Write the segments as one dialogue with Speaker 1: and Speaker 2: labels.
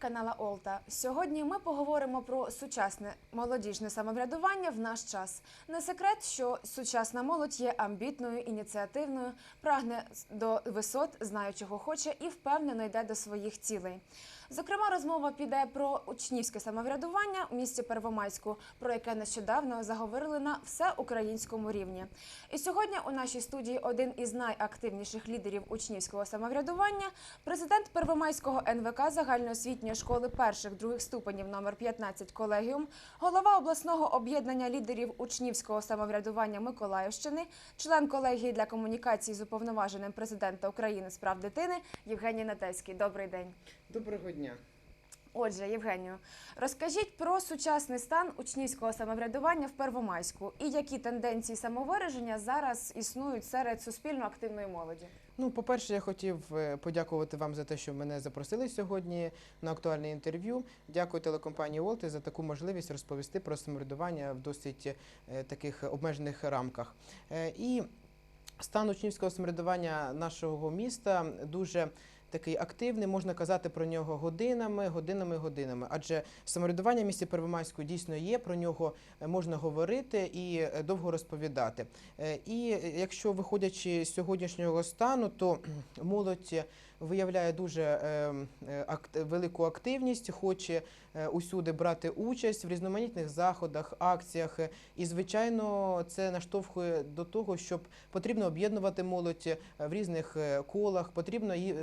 Speaker 1: канала Олта. Сьогодні ми поговоримо про сучасне молодіжне самоврядування в наш час. Не секрет, що сучасна молодь є амбітною, ініціативною, прагне до висот, знає, чого хоче і впевнено йде до своїх цілей. Зокрема, розмова піде про учнівське самоврядування у місті Первомайську, про яке нещодавно заговорили на всеукраїнському рівні. І сьогодні у нашій студії один із найактивніших лідерів учнівського самоврядування, президент Первомайського НВК загальноосвітньої школи перших других ступенів номер 15 колегіум, голова обласного об'єднання лідерів учнівського самоврядування Миколаївщини, член колегії для комунікації з уповноваженим президента України з прав дитини Євгеній Натецький. Добрий день.
Speaker 2: Доброго дня.
Speaker 1: Отже, Євгенію, розкажіть про сучасний стан учнівського самоврядування в Первомайську і які тенденції самовираження зараз існують серед суспільно активної молоді.
Speaker 2: Ну, по-перше, я хотів е, подякувати вам за те, що мене запросили сьогодні на актуальне інтерв'ю. Дякую телекомпанії Олти за таку можливість розповісти про самоврядування в досить е, таких обмежених рамках. Е, І стан учнівського самоврядування нашого міста дуже. Такий активний, можна казати про нього годинами, годинами, годинами. Адже самоврядування місті Первомайську дійсно є, про нього е, можна говорити і е, довго розповідати. Е, І якщо виходячи з сьогоднішнього стану, то молодь виявляє дуже велику активність, хоче усюди брати участь в різноманітних заходах, акціях. І, звичайно, це наштовхує до того, щоб потрібно об'єднувати молодь в різних колах, потрібно її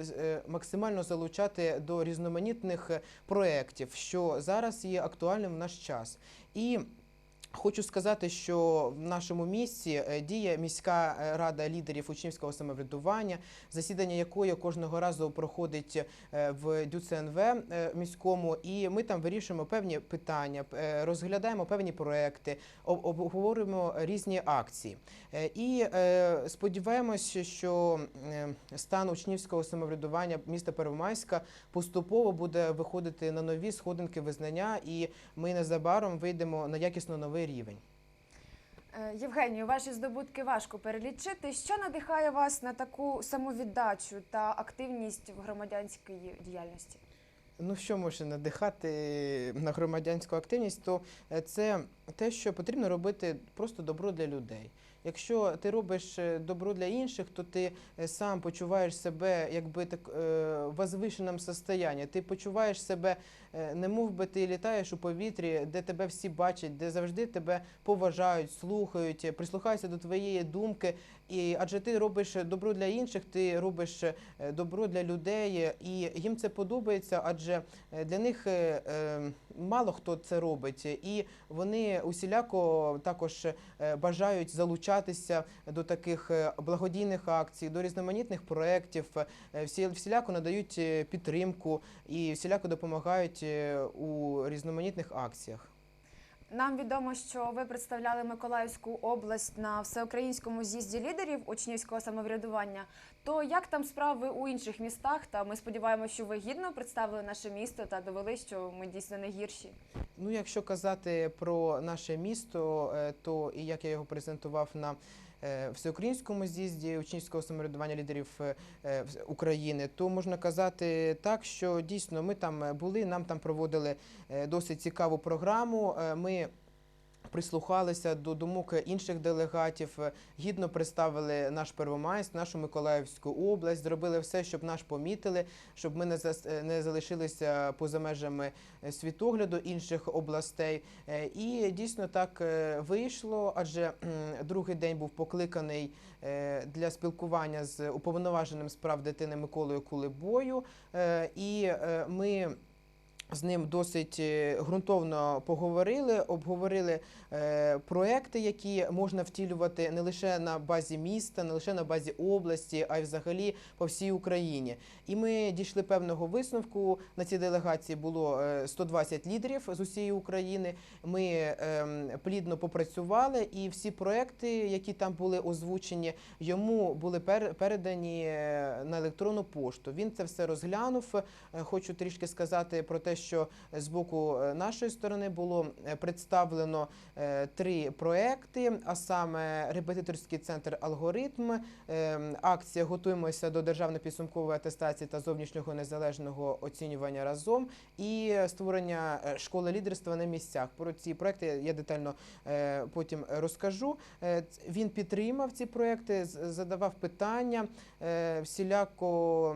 Speaker 2: максимально залучати до різноманітних проєктів, що зараз є актуальним в наш час. І Хочу сказати, що в нашому місті е, діє міська е, рада лідерів учнівського самоврядування, засідання якої кожного разу проходить е, в ДЮЦНВ міському, і ми там вирішуємо певні питання, розглядаємо певні проекти, обговорюємо різні акції. І сподіваємося, що стан учнівського самоврядування міста Первомайська поступово буде виходити на нові сходинки визнання, і ми незабаром вийдемо на якісно новий рівень.
Speaker 1: Е, Євгенію, ваші здобутки важко перелічити. Що надихає вас на таку самовіддачу та активність в громадянській діяльності?
Speaker 2: Ну, що може надихати на громадянську активність, то е, це те, що потрібно робити просто добро для людей. Якщо ти робиш е, добро для інших, то ти сам почуваєш себе якби так е, в возвишеному состоянні. Ти почуваєш себе, не мов би ти літаєш у повітрі, де тебе всі бачать, де завжди тебе поважають, слухають, е, прислухаються до твоєї думки. І адже ти робиш добро для інших, ти робиш е, добро для людей, і їм це подобається, адже е, для них е, е, мало хто це робить, і вони усіляко також е, бажають залучатися до таких е, благодійних акцій, до різноманітних проєктів, е, всі всіляко надають е, підтримку і всіляко допомагають е, у різноманітних акціях.
Speaker 1: Нам відомо, що ви представляли Миколаївську область на всеукраїнському з'їзді лідерів учнівського самоврядування. То як там справи у інших містах? Та ми сподіваємося, що ви гідно представили наше місто та довели, що ми дійсно не гірші.
Speaker 2: Ну, якщо казати про наше місто, е, то і як я його презентував на всеукраїнському з'їзді учнівського самоврядування лідерів е, е, України, то можна казати так, що дійсно ми там е, були, нам там проводили е, досить цікаву програму. Е, Ми прислухалися до думок інших делегатів, е, гідно представили наш Первомайськ, нашу Миколаївську область, зробили все, щоб наш помітили, щоб ми не е, залишилися поза межами е, світогляду інших областей. І дійсно так вийшло, адже другий день був покликаний для спілкування з уповноваженим з прав дитини Миколою Кулебою. І ми. З ним досить е, ґрунтовно поговорили, обговорили е, проекти, які можна втілювати не лише на базі міста, не лише на базі області, а й взагалі по всій Україні. І ми дійшли певного висновку. На цій делегації було е, 120 лідерів з усієї України. Ми ем, плідно попрацювали, і всі проекти, які там були озвучені, йому були пер- передані е, на електронну пошту. Він це все розглянув. Е, Хочу трішки сказати про те, що з боку е, нашої сторони було е, представлено е, три проекти, а саме репетиторський центр алгоритм, акція Готуємося до державної підсумкової атестації та зовнішнього незалежного оцінювання разом і створення школи лідерства на місцях. Про ці проекти я детально потім розкажу. Він підтримав ці проекти, задавав питання, всіляко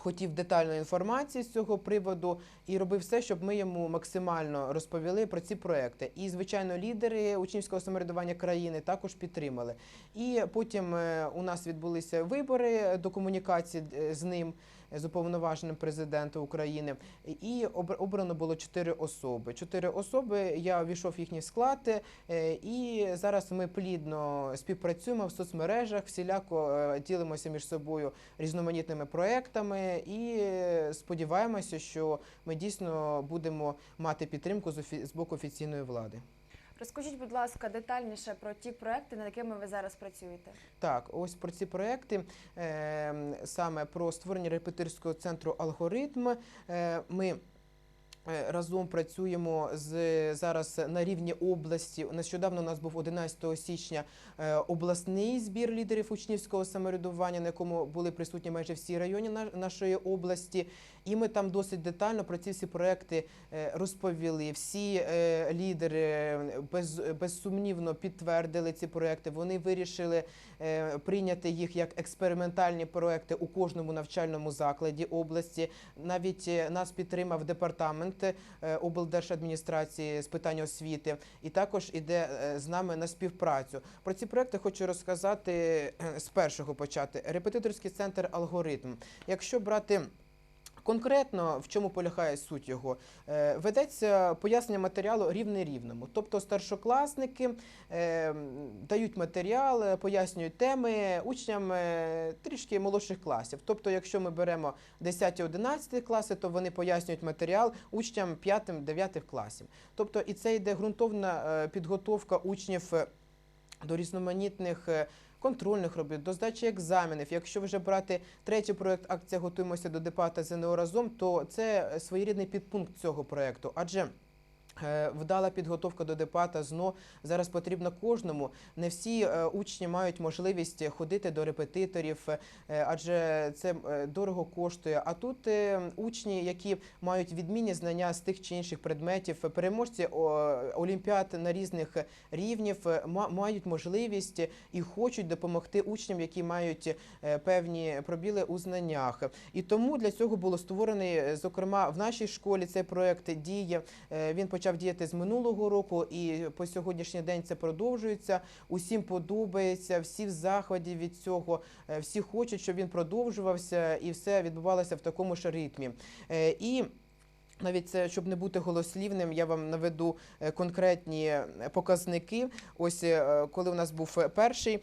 Speaker 2: хотів детальної інформації з цього приводу і робив все, щоб ми йому максимально розповіли про ці проекти. І, звичайно, лідери учнівського самоврядування країни також підтримали. І потім е, у нас відбулися вибори до комунікації е, з ним. З уповноваженим президента України і обр- обрано було чотири особи. Чотири особи. Я війшов в їхній склад, е, і зараз ми плідно співпрацюємо в соцмережах, всіляко е, ділимося між собою різноманітними проектами і сподіваємося, що ми дійсно будемо мати підтримку з боку офіційної влади.
Speaker 1: Розкажіть, будь ласка, детальніше про ті проекти, над якими ви зараз працюєте.
Speaker 2: Так, ось про ці проекти, е, саме про створення репетиторського центру алгоритм. Е, ми разом працюємо з зараз на рівні області. Нещодавно у нас був 11 січня е, обласний збір лідерів учнівського самоврядування, на якому були присутні майже всі райони на- нашої області. І ми там досить детально про ці всі проекти е, розповіли. Всі е, лідери е, без, безсумнівно підтвердили ці проекти. Вони вирішили е, прийняти їх як експериментальні проекти у кожному навчальному закладі області. Навіть е, нас підтримав департамент е, облдержадміністрації з питань освіти, і також іде е, з нами на співпрацю. Про ці проекти хочу розказати е, з першого почати. Репетиторський центр алгоритм. Якщо брати Конкретно в чому полягає суть його? Е, Ведеться пояснення матеріалу рівне рівному. Тобто старшокласники е, дають матеріал, пояснюють теми учням е, трішки молодших класів. Тобто, якщо ми беремо 10-11 класи, то вони пояснюють матеріал учням 5-9 класів. Тобто, і це йде ґрунтовна підготовка учнів до різноманітних. Контрольних робіт, до здачі екзаменів. Якщо вже брати третій проект акція готуємося до депата ЗНО разом, то це своєрідний підпункт цього проекту, адже Вдала підготовка до депата ЗНО зараз потрібна кожному. Не всі е, учні мають можливість ходити до репетиторів, е, адже це е, дорого коштує. А тут е, учні, які мають відмінні знання з тих чи інших предметів, переможці олімпіад на різних рівнів, е, ма- мають можливість і хочуть допомогти учням, які мають е, певні пробіли у знаннях. І тому для цього було створений, е, зокрема, в нашій школі цей проект діє. Е, Він почав діяти з минулого року, і по сьогоднішній день це продовжується. Усім подобається, всі в захваті від цього, е, всі хочуть, щоб він продовжувався, і все відбувалося в такому ж ритмі. Е, І навіть щоб не бути голослівним, я вам наведу е, конкретні показники. Ось коли у нас був перший.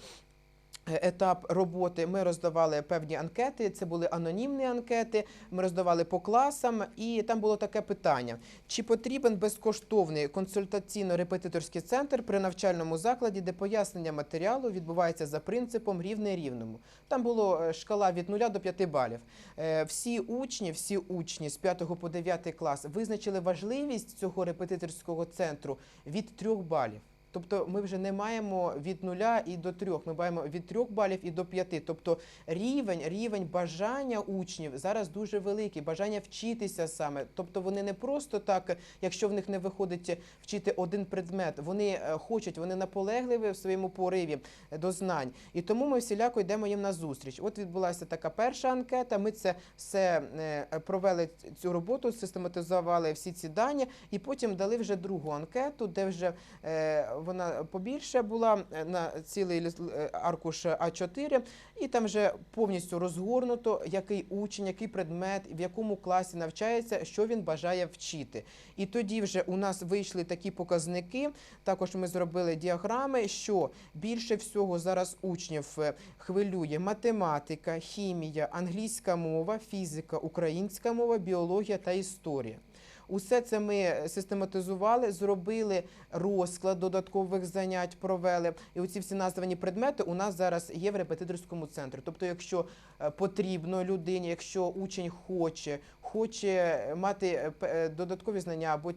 Speaker 2: Етап роботи ми роздавали певні анкети. Це були анонімні анкети. Ми роздавали по класам, і там було таке питання: чи потрібен безкоштовний консультаційно-репетиторський центр при навчальному закладі, де пояснення матеріалу відбувається за принципом рівне рівному? Там було е, шкала від 0 до 5 балів. Е, Всі учні, всі учні з 5 по 9 клас визначили важливість цього репетиторського центру від 3 балів. Тобто ми вже не маємо від нуля і до трьох. Ми маємо від трьох балів і до п'яти. Тобто рівень, рівень бажання учнів зараз дуже великий, бажання вчитися саме. Тобто вони не просто так, якщо в них не виходить вчити один предмет, вони е, хочуть, вони наполегливі в своєму пориві до знань. І тому ми всіляко йдемо їм на зустріч. От відбулася така перша анкета. Ми це все е, провели цю роботу, систематизували всі ці дані, і потім дали вже другу анкету, де вже е, вона побільше була е, на цілий е, аркуш А4, і там вже повністю розгорнуто, який учень, який предмет, в якому класі навчається, що він бажає вчити. І тоді вже у нас вийшли такі показники. Також ми зробили діаграми, що більше всього зараз учнів е, хвилює математика, хімія, англійська мова, фізика, українська мова, біологія та історія. Усе це ми систематизували, зробили розклад додаткових занять, провели. І оці всі названі предмети у нас зараз є в репетиторському центрі. Тобто, якщо е, потрібно людині, якщо учень хоче, хоче мати е, е, додаткові знання або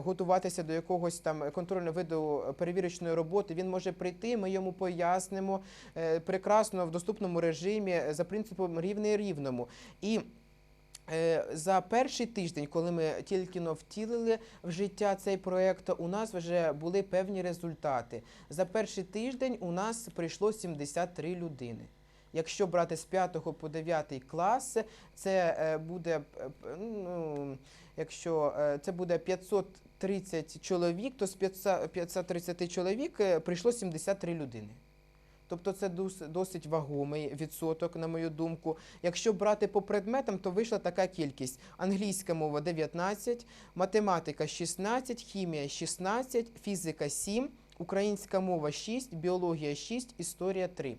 Speaker 2: готуватися до якогось там контрольного виду перевірочної роботи, він може прийти. Ми йому пояснимо прекрасно в доступному режимі за принципом рівний рівному. І За перший тиждень, коли ми тільки втілили в життя цей проект, у нас вже були певні результати. За перший тиждень у нас прийшло 73 людини. Якщо брати з 5 по 9 клас, це е, буде е, ну, якщо е, це буде 530 чоловік, то з 500 530 чоловік е, прийшло 73 людини. Тобто це досить вагомий відсоток, на мою думку. Якщо брати по предметам, то вийшла така кількість: англійська мова 19, математика 16, хімія 16, фізика 7, українська мова 6, біологія 6, історія 3.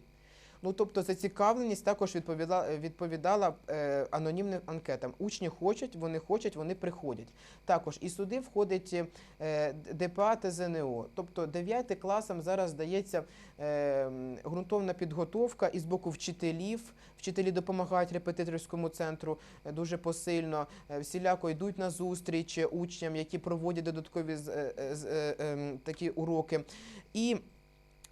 Speaker 2: Ну, тобто зацікавленість також відповідала, відповідала е, анонімним анкетам. Учні хочуть, вони хочуть, вони приходять. Також і сюди входить е, ДПА та ЗНО. Тобто 9 класам зараз дається е, ґрунтовна підготовка і з боку вчителів. Вчителі допомагають репетиторському центру е, дуже посильно. Е, Всіляко йдуть на зустріч учням, які проводять додаткові е, е, е, ем, такі уроки. І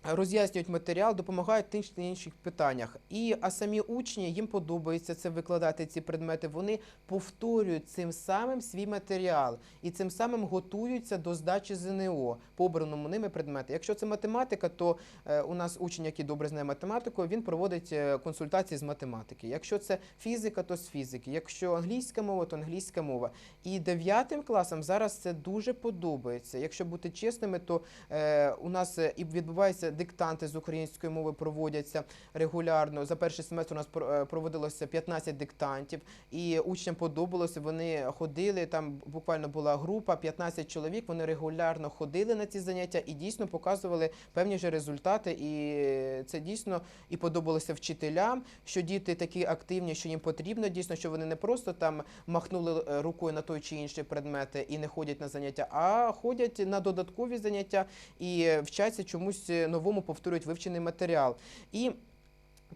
Speaker 2: роз'яснюють матеріал, допомагають в тих чи інших питаннях. І а самі учні їм подобається це викладати ці предмети. Вони повторюють цим самим свій матеріал і цим самим готуються до здачі ЗНО по обраному ними предмети. Якщо це математика, то е, у нас учень, який добре знає математику, він проводить е, консультації з математики. Якщо це фізика, то з фізики. Якщо англійська мова, то англійська мова. І дев'ятим класам зараз це дуже подобається. Якщо бути чесними, то е, у нас і відбуваються диктанти з української мови, проводяться регулярно. За перший семестр у нас е, проводилося 15 диктантів, і учням подобалося. Вони ходили. Там буквально була група, 15 чоловік. Вони регулярно ходили на ці заняття і дійсно показували певні ж результати. І це дійсно і подобалося вчителям, що діти такі активні, що їм потрібно дійсно, що вони не просто там махнули е, рукою на той чи інший предмети і не ходять на заняття, а ходять на додаткові заняття і е, вчаться чомусь е, новому, повторюють вивчений матеріал. І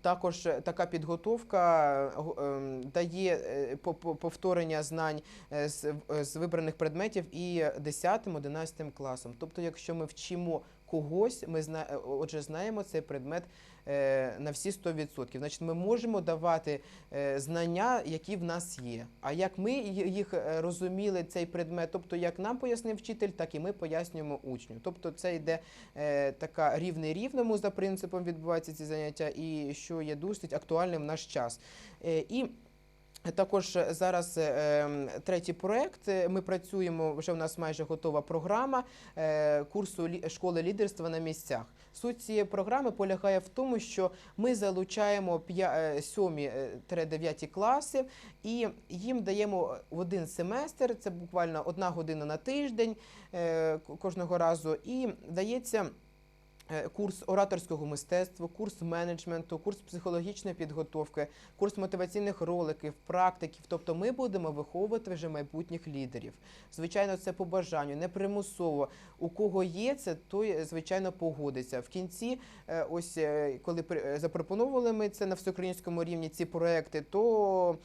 Speaker 2: також е, така підготовка е, ем, дає е, по- по- повторення знань з вибраних предметів і 10-11 класом. Тобто, якщо ми вчимо когось, ми зна, е, отже знаємо цей предмет е, на всі 100%. Значить, ми можемо давати е, знання, які в нас є. А як ми їх розуміли, цей предмет, тобто як нам пояснив вчитель, так і ми пояснюємо учню. Тобто це йде така рівний рівному за принципом відбуваються ці заняття, і що є досить актуальним в наш час. І також зараз е, ем, третій проект. Е, Ми працюємо вже. У нас майже готова програма е, курсу школи лідерства на місцях. Суть цієї програми полягає в тому, що ми залучаємо 7-9 класи і їм даємо в один семестр. Це буквально одна година на тиждень е, кожного разу, і дається. Е, Курс ораторського мистецтва, курс менеджменту, курс психологічної підготовки, курс мотиваційних роликів, практиків. Тобто ми будемо виховувати вже майбутніх лідерів. Звичайно, це по бажанню, не примусово. У кого є це, той звичайно погодиться. В кінці, е, ось е, коли запропонували ми це на всеукраїнському рівні, ці проекти, то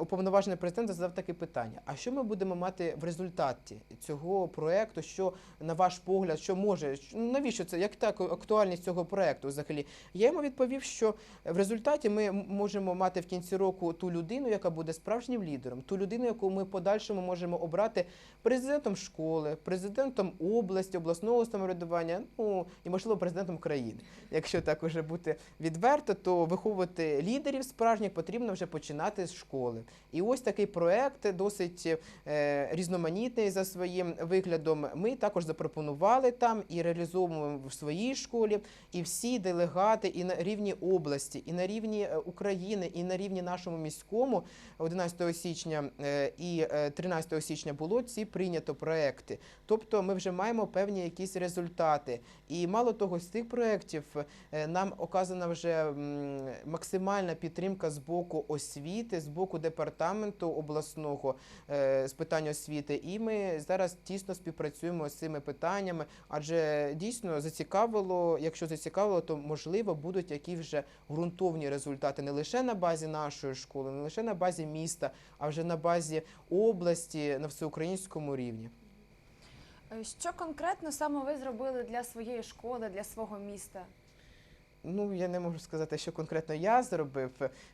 Speaker 2: уповноважений президент задав таке питання: а що ми будемо мати в результаті цього проекту? Що на ваш погляд, що може, навіщо це? Як так актуальність цього проекту взагалі? Я йому відповів, що в результаті ми можемо мати в кінці року ту людину, яка буде справжнім лідером, ту людину, яку ми подальшому можемо обрати президентом школи, президентом області, обласного самоврядування, ну і можливо президентом країни. Якщо так уже бути відверто, то виховувати лідерів справжніх потрібно вже починати з школи. І ось такий проект досить е, різноманітний за своїм виглядом. Ми також запропонували там і реалізовуємо в своїй своїй школі, і всі делегати і на рівні області, і на рівні е, України, і на рівні нашому міському 11 січня е, і е, 13 січня було ці прийнято проекти. Тобто ми вже маємо певні якісь результати. І мало того, з цих проєктів е, нам оказана вже максимальна підтримка з боку освіти, з боку департаменту обласного е, з питань освіти. І ми зараз тісно співпрацюємо з цими питаннями, адже дійсно зацікавило. Якщо зацікавило, то можливо будуть якісь вже ґрунтовні результати не лише на базі нашої школи, не лише на базі міста, а вже на базі області на всеукраїнському рівні.
Speaker 1: Е, Що конкретно саме ви зробили для своєї школи, для свого міста?
Speaker 2: Ну я не можу сказати, що конкретно я зробив.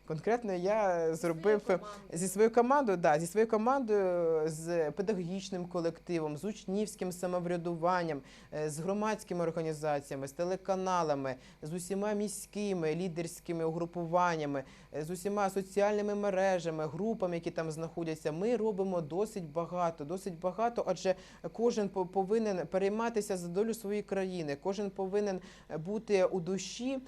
Speaker 2: Конкретно я зробив. Зі своєю командою, да, зі своєю командою, з педагогічним колективом, з учнівським самоврядуванням, е, з громадськими організаціями, з телеканалами, з усіма міськими лідерськими угрупуваннями, е, з усіма соціальними мережами, групами, які там знаходяться. Ми робимо досить багато, досить багато, адже кожен по- повинен перейматися за долю своєї країни, кожен повинен бути у душі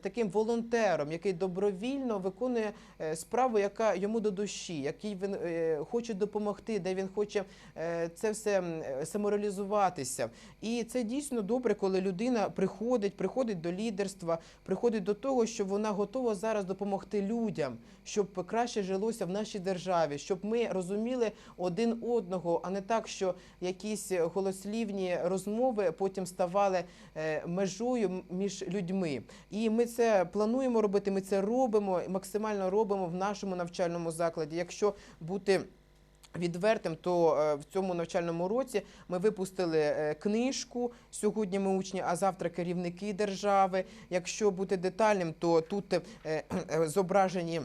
Speaker 2: таким волонтером, який добровільно виконує е, справу, яка йому до душі, який він е, хоче допомогти, де він хоче е, це все самореалізуватися. І це дійсно добре, коли людина приходить, приходить до лідерства, приходить до того, що вона готова зараз допомогти людям, щоб краще жилося в нашій державі, щоб ми розуміли один одного, а не так, що якісь голослівні розмови потім ставали межою між людьми. І ми це плануємо робити. Ми це робимо, максимально робимо в нашому навчальному закладі. Якщо бути Відвертим, то е, в цьому навчальному році ми випустили е, книжку. Сьогодні ми учні, а завтра керівники держави. Якщо бути детальним, то тут е, зображені.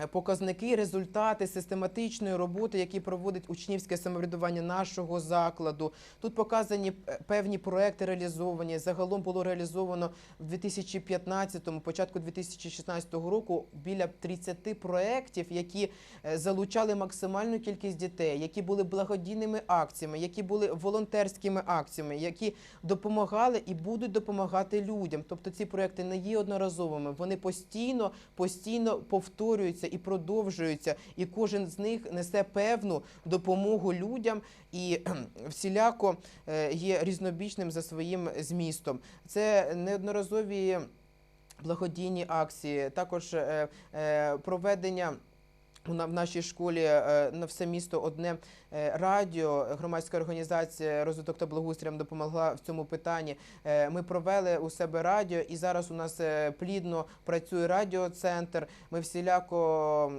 Speaker 2: Е, Показники, результати систематичної роботи, які проводить учнівське самоврядування нашого закладу. Тут показані е, певні проекти реалізовані. Загалом було реалізовано в 2015-му, початку 2016 року біля 30 проєктів, які е, залучали максимальну кількість дітей, які були благодійними акціями, які були волонтерськими акціями, які допомагали і будуть допомагати людям. Тобто ці проекти не є одноразовими, вони постійно, постійно повторюються і продовжуються, і кожен з них несе певну допомогу людям і всіляко е, є різнобічним за своїм змістом. Це неодноразові благодійні акції, також е, е, проведення. В нашій школі на все місто одне радіо, громадська організація розвиток та благоустрій нам допомогла в цьому питанні. Е, Ми провели у себе радіо, і зараз у нас е, плідно працює радіоцентр. Ми всіляко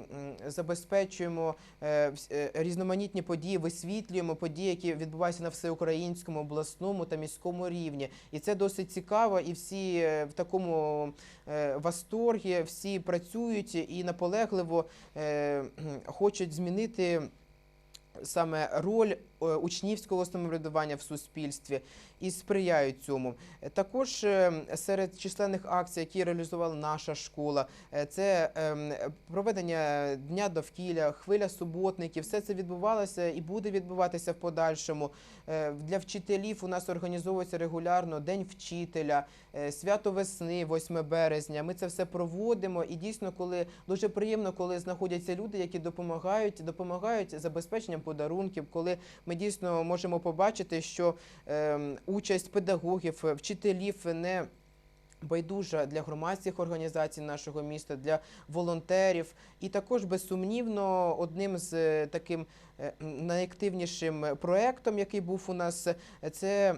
Speaker 2: забезпечуємо е, е, різноманітні події, висвітлюємо події, які відбуваються на всеукраїнському, обласному та міському рівні. І це досить цікаво. І всі е, в такому е, восторгі, всі працюють і наполегливо е, хочуть змінити саме роль е, учнівського самоврядування в суспільстві і сприяють цьому. Е, Також е, серед численних акцій, які реалізувала наша школа, е, це ем, проведення дня довкілля, хвиля суботників. Все це відбувалося і буде відбуватися в подальшому. Для вчителів у нас організовується регулярно День вчителя, свято весни, 8 березня. Ми це все проводимо. І дійсно, коли дуже приємно, коли знаходяться люди, які допомагають, допомагають забезпеченням подарунків, коли ми дійсно можемо побачити, що ем, участь педагогів, е, вчителів не Байдужа для громадських організацій нашого міста, для волонтерів, і також безсумнівно одним з е, таким е, найактивнішим проектом, який був у нас, е, це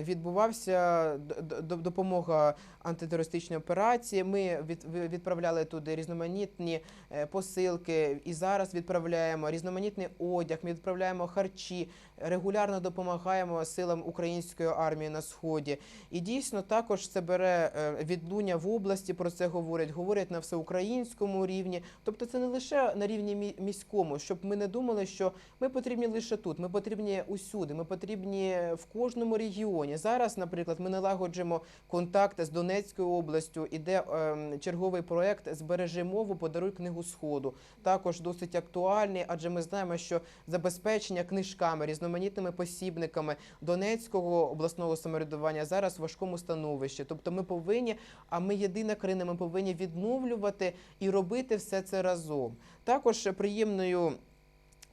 Speaker 2: відбувався допомога антитерористичній операції. Ми від- відправляли туди різноманітні е, посилки, і зараз відправляємо різноманітний одяг. Ми відправляємо харчі, регулярно допомагаємо силам української армії на сході. І дійсно також це бере е, відлуння в області. Про це говорять, говорять на всеукраїнському рівні. Тобто, це не лише на рівні мі- міському, щоб ми не думали, що ми потрібні лише тут. Ми потрібні усюди. Ми потрібні в кожному регіоні. Зараз, наприклад, ми налагоджуємо контакти з Донецькою областю. Іде ем, черговий проект Збережи мову, подаруй книгу сходу. Також досить актуальний, адже ми знаємо, що забезпечення книжками, різноманітними посібниками Донецького обласного самоврядування зараз в важкому становищі. Тобто, ми повинні, а ми єдина країна, ми повинні відновлювати і робити все це разом. Також приємною.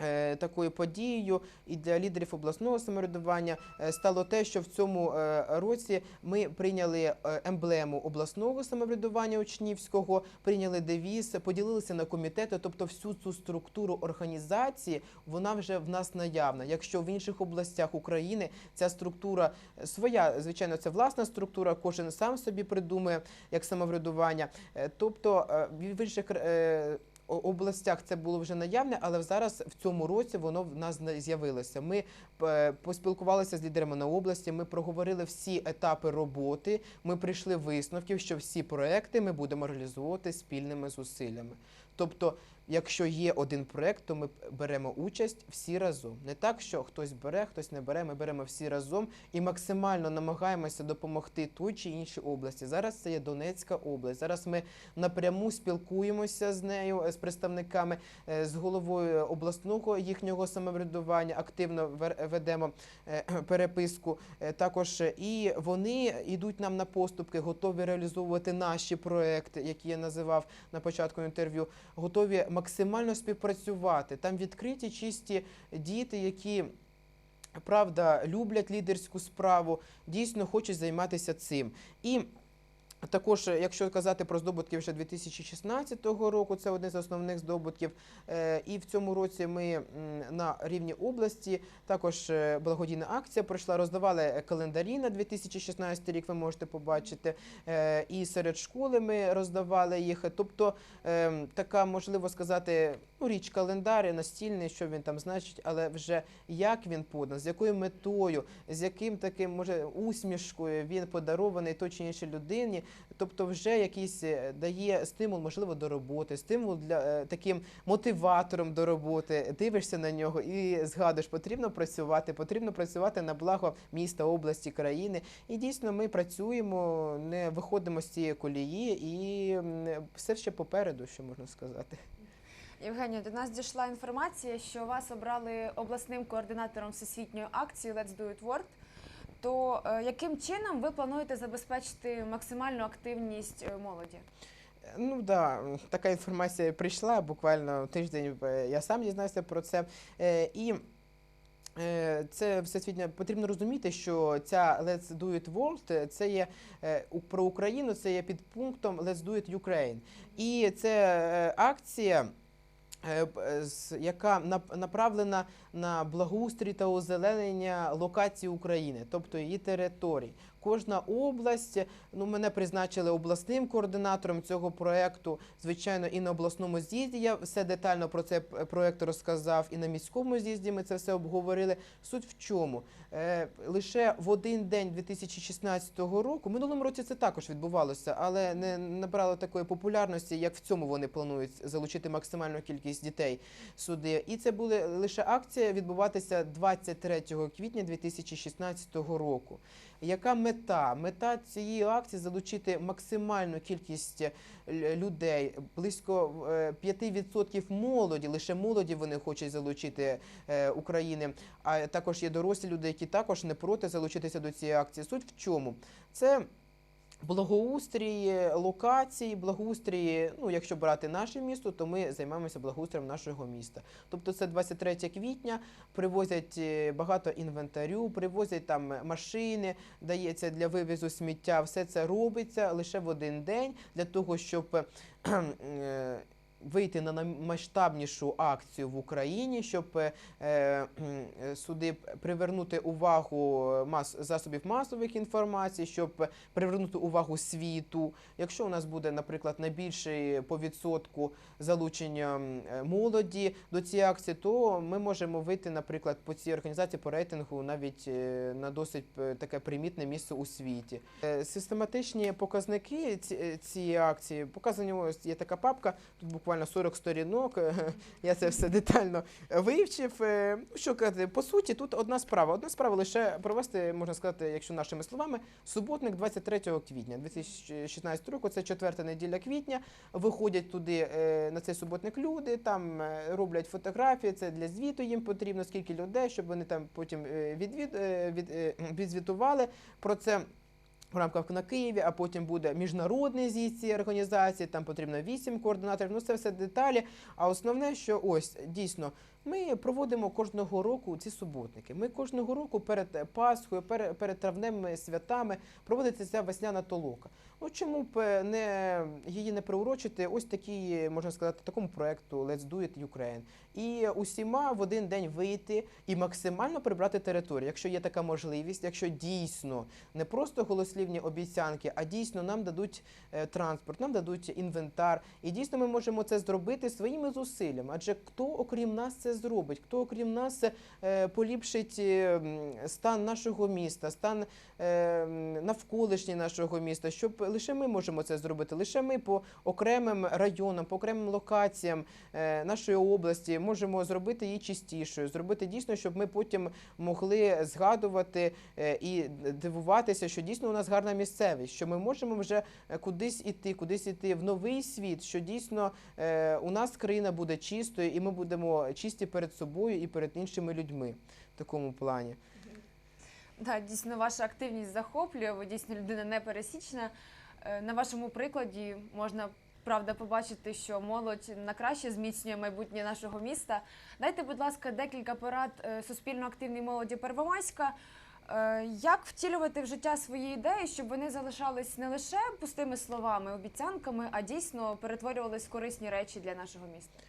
Speaker 2: Е, Такою подією і для лідерів обласного самоврядування е, стало те, що в цьому е, році ми прийняли емблему обласного самоврядування учнівського, прийняли девіз, поділилися на комітети. Тобто, всю цю структуру організації вона вже в нас наявна. Якщо в інших областях України ця структура своя, звичайно, це власна структура, кожен сам собі придумує як самоврядування. Тобто в інших областях це було вже наявне, але зараз в цьому році воно в нас з'явилося. Ми поспілкувалися з лідерами на області. Ми проговорили всі етапи роботи. Ми прийшли висновків, що всі проекти ми будемо реалізовувати спільними зусиллями. Тобто, якщо є один проект, то ми беремо участь всі разом. Не так, що хтось бере, хтось не бере. Ми беремо всі разом і максимально намагаємося допомогти той чи іншій області. Зараз це є Донецька область. Зараз ми напряму спілкуємося з нею, з представниками, е, з головою обласного їхнього самоврядування. Активно ведемо е, переписку. Е, Також і вони йдуть нам на поступки, готові реалізовувати наші проекти, які я називав на початку інтерв'ю, готові максимально співпрацювати. Там відкриті чисті діти, які. Правда, люблять лідерську справу, дійсно хочуть займатися цим. І також, е, якщо казати про здобутки вже 2016 року, це один з основних здобутків. Е, І в цьому році ми на рівні області також е, благодійна акція пройшла. Роздавали календарі на 2016 рік. Ви можете побачити. І серед школи ми роздавали їх. Тобто ем, така можливо сказати, ну річ календар настільний, що він там значить, але вже як він подан, з якою метою, з яким таким може усмішкою він подарований той чи іншій людині. Тобто, вже якийсь е, дає стимул, можливо, до роботи, стимул для е, таким мотиватором до роботи. Дивишся на нього і згадуєш, потрібно працювати, потрібно працювати на благо міста, області, країни. І дійсно ми працюємо, не виходимо з цієї колії, і все ще попереду, що можна сказати.
Speaker 1: Євгенія, до нас дійшла інформація, що вас обрали обласним координатором всесвітньої акції Let's Do It World. То е, яким чином ви плануєте забезпечити максимальну активність е, молоді?
Speaker 2: Ну да, така інформація прийшла буквально тиждень. е, Я сам дізнався про це. І це всесвітньо потрібно розуміти, що ця Let's Do It World це є про Україну, це є підпунктом Let's Do It Ukraine. І це акція. Е, е, яка нап- направлена на благоустрій та озеленення локації України, тобто її територій. Кожна область, ну мене призначили обласним координатором цього проекту. Звичайно, і на обласному з'їзді я все детально про цей п- проект розказав, і на міському з'їзді ми це все обговорили. Суть в чому? Е, лише в один день 2016 року, минулому році це також відбувалося, але не набрало такої популярності, як в цьому вони планують залучити максимальну кількість дітей сюди. І це буде лише акція відбуватися 23 квітня 2016 року. Яка мета? Мета цієї акції залучити максимальну кількість е, людей, близько е, 5% молоді, лише молоді вони хочуть залучити е, України. А також є дорослі люди, які також не проти залучитися до цієї акції. Суть в чому? Це благоустрій локацій, благоустрій, ну якщо брати наше місто, то ми займаємося благоустроєм нашого міста. Тобто це 23 квітня, привозять е, багато інвентарю, привозять там машини, дається для вивізу сміття. Все це робиться лише в один день для того, щоб е, вийти на наймасштабнішу акцію в Україні, щоб е, е, сюди привернути увагу мас засобів масових інформацій, щоб привернути увагу світу. Якщо у нас буде, наприклад, найбільший по відсотку залучення е, молоді до цієї акції, то ми можемо вийти, наприклад, по цій організації по рейтингу навіть е, на досить е, таке примітне місце у світі. Е, Систематичні показники ці- е, цієї акції показані ось є така папка. Тут буквально буквально 40 сторінок. е, Я це все детально вивчив. Е, Ну, що казати, по суті, тут одна справа. Одна справа лише провести, можна сказати, якщо нашими словами, суботник 23 квітня 2016 року. Це четверта неділя квітня. Виходять туди е, на цей суботник люди, там роблять фотографії. Це для звіту їм потрібно, скільки людей, щоб вони там потім е, від, е, відзвітували про це. В рамках на Києві, а потім буде міжнародний з'їзд цієї організації. Там потрібно вісім координаторів. Ну це все деталі. А основне, що ось дійсно ми проводимо кожного року ці суботники. Ми кожного року перед Пасхою, перед, травневими святами проводиться ця весняна толока. Ну чому б е, не її не приурочити? Ось такій, можна сказати, такому проекту Let's Do It Ukraine. І усіма в один день вийти і максимально прибрати територію, якщо є така можливість, якщо дійсно не просто голослівні обіцянки, а дійсно нам дадуть е, транспорт, нам дадуть інвентар, і дійсно ми можемо це зробити своїми зусиллями. Адже хто окрім нас це зробить? Хто окрім нас е, поліпшить е, стан нашого міста, стан е, навколишній нашого міста? Щоб лише ми можемо це зробити, лише ми по окремим районам, по окремим локаціям нашої області можемо зробити її чистішою, зробити дійсно, щоб ми потім могли згадувати і дивуватися, що дійсно у нас гарна місцевість, що ми можемо вже кудись іти, кудись іти в новий світ, що дійсно у нас країна буде чистою, і ми будемо чисті перед собою і перед іншими людьми в такому плані.
Speaker 1: Да, дійсно, ваша активність захоплює. Ви дійсно людина непересічна. Е, На вашому прикладі можна правда побачити, що молодь на краще зміцнює майбутнє нашого міста. Дайте, будь ласка, декілька порад е, суспільно активній молоді Первомайська. Е, Як втілювати в життя свої ідеї, щоб вони залишались не лише пустими словами, обіцянками, а дійсно перетворювались в корисні речі для нашого міста?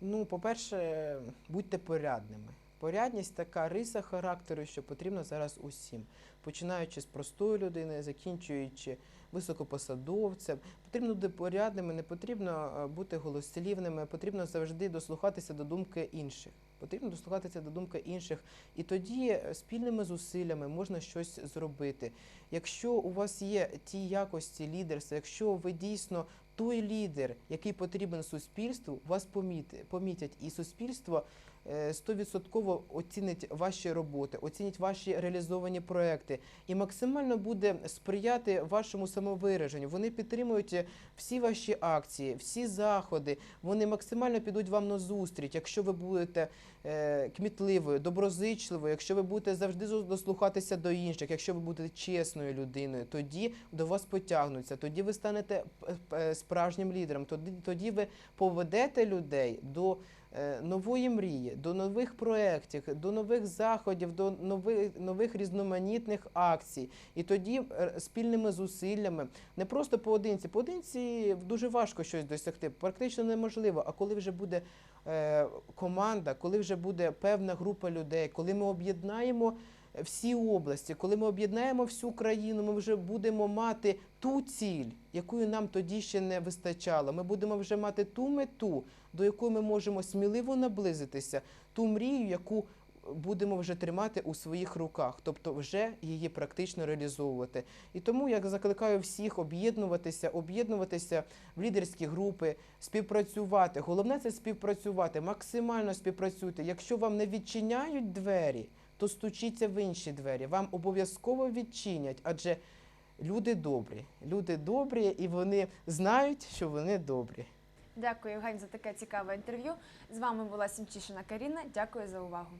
Speaker 2: Ну, по-перше, будьте порядними. Порядність така риса характеру, що потрібна зараз усім, починаючи з простої людини, закінчуючи високопосадовцем. Потрібно бути порядними, не потрібно е, бути голослівними, потрібно завжди дослухатися до думки інших. Потрібно дослухатися до думки інших, і тоді е, спільними зусиллями можна щось зробити. Якщо у вас є ті якості лідерства, якщо ви дійсно той лідер, який потрібен суспільству, вас поміти- помітять, і суспільство е, стовідсотково оцінить ваші роботи, оцінить ваші реалізовані проекти і максимально буде сприяти вашому самовираженню. Вони підтримують е, всі ваші акції, всі заходи. Вони максимально підуть вам на зустріч, якщо ви будете е, кмітливою, доброзичливою, якщо ви будете завжди дослухатися до інших, якщо ви будете чесною людиною, тоді до вас потягнуться, тоді ви станете п- справжнім лідером, тоді, тоді ви поведете людей до е, нової мрії, до нових проєктів, до нових заходів, до нових, нових різноманітних акцій. І тоді е, спільними зусиллями, не просто поодинці. Поодинці дуже важко щось досягти, практично неможливо. А коли вже буде е, команда, коли вже буде певна група людей, коли ми об'єднаємо всі області, коли ми об'єднаємо всю країну, ми вже будемо мати ту ціль, якої нам тоді ще не вистачало. Ми будемо вже мати ту мету, до якої ми можемо сміливо наблизитися, ту мрію, яку будемо вже тримати у своїх руках, тобто вже її практично реалізовувати. І тому я закликаю всіх об'єднуватися, об'єднуватися в лідерські групи, співпрацювати. Головне це співпрацювати, максимально співпрацюйте. Якщо вам не відчиняють двері, то стучіться в інші двері. Вам обов'язково відчинять, адже люди добрі. Люди добрі, і вони знають, що вони добрі.
Speaker 1: Дякую, Євгень, за таке цікаве інтерв'ю. З вами була Сімчишина Каріна. Дякую за увагу.